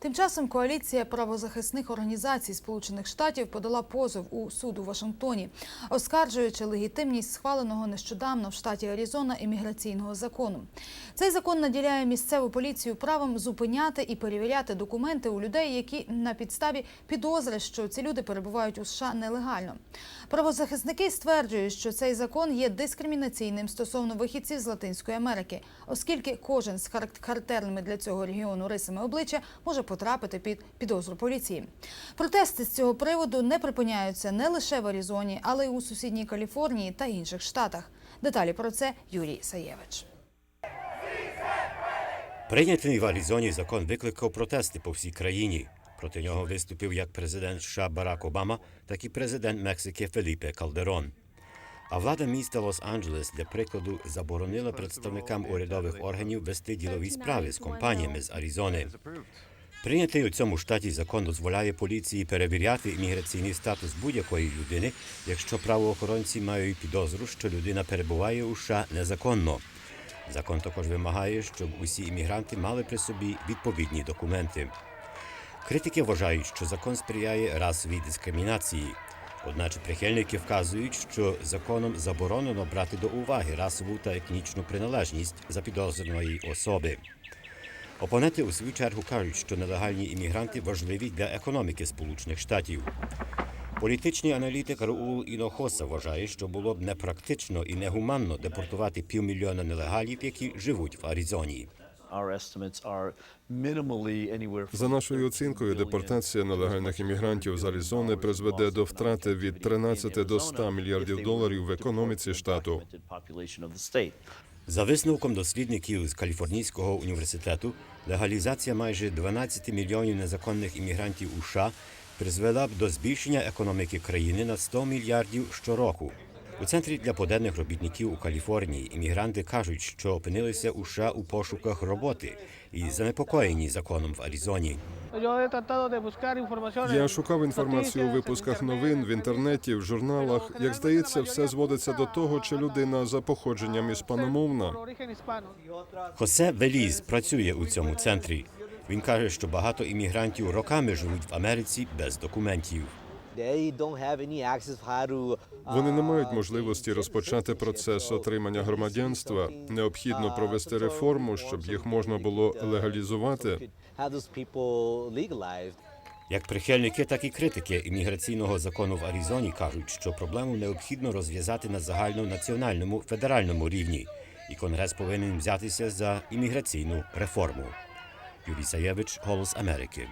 Тим часом коаліція правозахисних організацій Сполучених Штатів подала позов у суд у Вашингтоні, оскаржуючи легітимність схваленого нещодавно в штаті Аризона імміграційного закону. Цей закон наділяє місцеву поліцію правом зупиняти і перевіряти документи у людей, які на підставі підозри, що ці люди перебувають у США нелегально. Правозахисники стверджують, що цей закон є дискримінаційним стосовно вихідців з Латинської Америки, оскільки кожен з харак- характерними для цього регіону рисами обличчя може потрапити під підозру поліції. Протести з цього приводу не припиняються не лише в Аризоні, але й у сусідній Каліфорнії та інших штатах. Деталі про це Юрій Саєвич. Прийнятий в Аризоні закон викликав протести по всій країні. Проти нього виступив як президент США Барак Обама, так і президент Мексики Феліпе Калдерон. А влада міста Лос-Анджелес, для прикладу, заборонила представникам урядових органів вести ділові справи з компаніями з Аризони. Прийнятий у цьому штаті закон дозволяє поліції перевіряти імміграційний статус будь-якої людини, якщо правоохоронці мають підозру, що людина перебуває у США незаконно. Закон також вимагає, щоб усі іммігранти мали при собі відповідні документи. Критики вважають, що закон сприяє расовій дискримінації. Одначе прихильники вказують, що законом заборонено брати до уваги расову та етнічну приналежність запідозреної особи. Опоненти у свою чергу кажуть, що нелегальні іммігранти важливі для економіки Сполучених Штатів. Політичний аналітик Раул Інохоса вважає, що було б непрактично і негуманно депортувати півмільйона нелегалів, які живуть в Аризоні. За нашою оцінкою, депортація нелегальних іммігрантів з Аризони призведе до втрати від 13 до 100 мільярдів доларів в економіці штату. За висновком дослідників з Каліфорнійського університету, легалізація майже 12 мільйонів незаконних іммігрантів у США призвела б до збільшення економіки країни на 100 мільярдів щороку. У центрі для поденних робітників у Каліфорнії іммігранти кажуть, що опинилися у США у пошуках роботи і занепокоєні законом в Аризоні. Я шукав інформацію у випусках новин в інтернеті, в журналах. Як здається, все зводиться до того, чи людина за походженням іспаномовна. Хосе Веліз працює у цьому центрі. Він каже, що багато іммігрантів роками живуть в Америці без документів. Uh, Вони не мають можливості розпочати процес отримання громадянства. Необхідно провести реформу, щоб їх можна було легалізувати. have those. Як прихильники, так і критики імміграційного закону в Аризоні кажуть, що проблему необхідно розв'язати на загальнонаціональному федеральному рівні, і Конгрес повинен взятися за імміграційну реформу. Юрій Саєвич, Голос Америки.